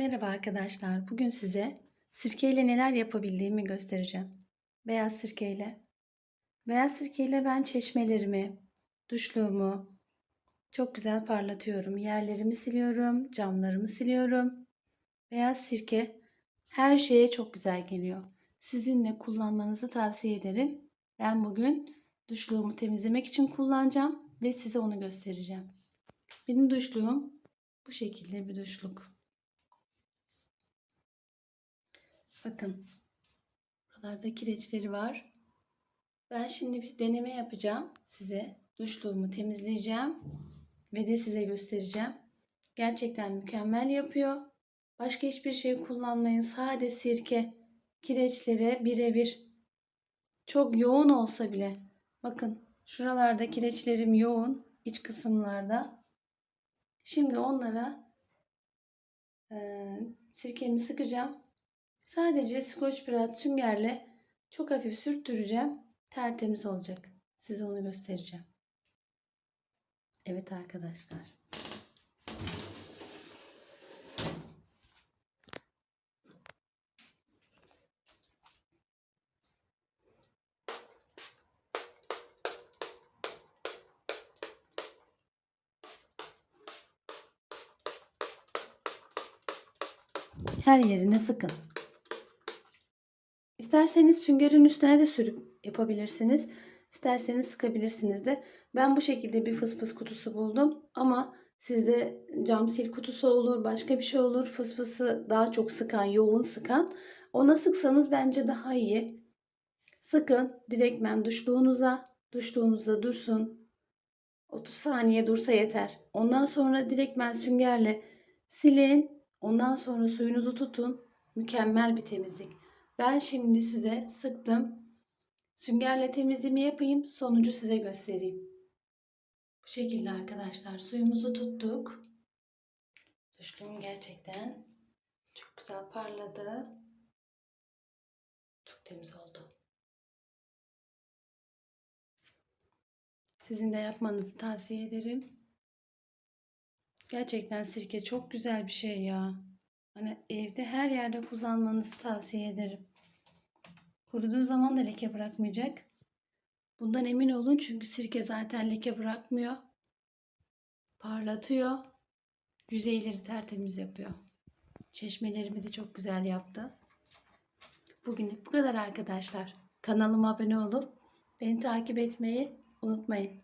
Merhaba arkadaşlar. Bugün size sirkeyle neler yapabildiğimi göstereceğim. Beyaz sirkeyle. Beyaz sirkeyle ben çeşmelerimi, duşluğumu çok güzel parlatıyorum. Yerlerimi siliyorum, camlarımı siliyorum. Beyaz sirke her şeye çok güzel geliyor. Sizin de kullanmanızı tavsiye ederim. Ben bugün duşluğumu temizlemek için kullanacağım ve size onu göstereceğim. Benim duşluğum bu şekilde bir duşluk. Bakın. Buralarda kireçleri var. Ben şimdi bir deneme yapacağım size. Duşluğumu temizleyeceğim. Ve de size göstereceğim. Gerçekten mükemmel yapıyor. Başka hiçbir şey kullanmayın. Sade sirke kireçlere birebir. Çok yoğun olsa bile. Bakın şuralarda kireçlerim yoğun. iç kısımlarda. Şimdi onlara e, sirkemi sıkacağım. Sadece Scotch Brite süngerle çok hafif sürttüreceğim. Tertemiz olacak. Size onu göstereceğim. Evet arkadaşlar. Her yerine sıkın. İsterseniz süngerin üstüne de sürüp yapabilirsiniz. İsterseniz sıkabilirsiniz de. Ben bu şekilde bir fıs fıs kutusu buldum. Ama sizde cam sil kutusu olur, başka bir şey olur. Fıs fısı daha çok sıkan, yoğun sıkan. Ona sıksanız bence daha iyi. Sıkın direktmen duşluğunuza. Duşluğunuzda dursun. 30 saniye dursa yeter. Ondan sonra direktmen süngerle silin. Ondan sonra suyunuzu tutun. Mükemmel bir temizlik. Ben şimdi size sıktım. Süngerle temizliğimi yapayım. Sonucu size göstereyim. Bu şekilde arkadaşlar suyumuzu tuttuk. Duşluğum gerçekten çok güzel parladı. Çok temiz oldu. Sizin de yapmanızı tavsiye ederim. Gerçekten sirke çok güzel bir şey ya. Hani evde her yerde kullanmanızı tavsiye ederim. Kuruduğu zaman da leke bırakmayacak. Bundan emin olun çünkü sirke zaten leke bırakmıyor. Parlatıyor. Yüzeyleri tertemiz yapıyor. Çeşmelerimi de çok güzel yaptı. Bugünlük bu kadar arkadaşlar. Kanalıma abone olup beni takip etmeyi unutmayın.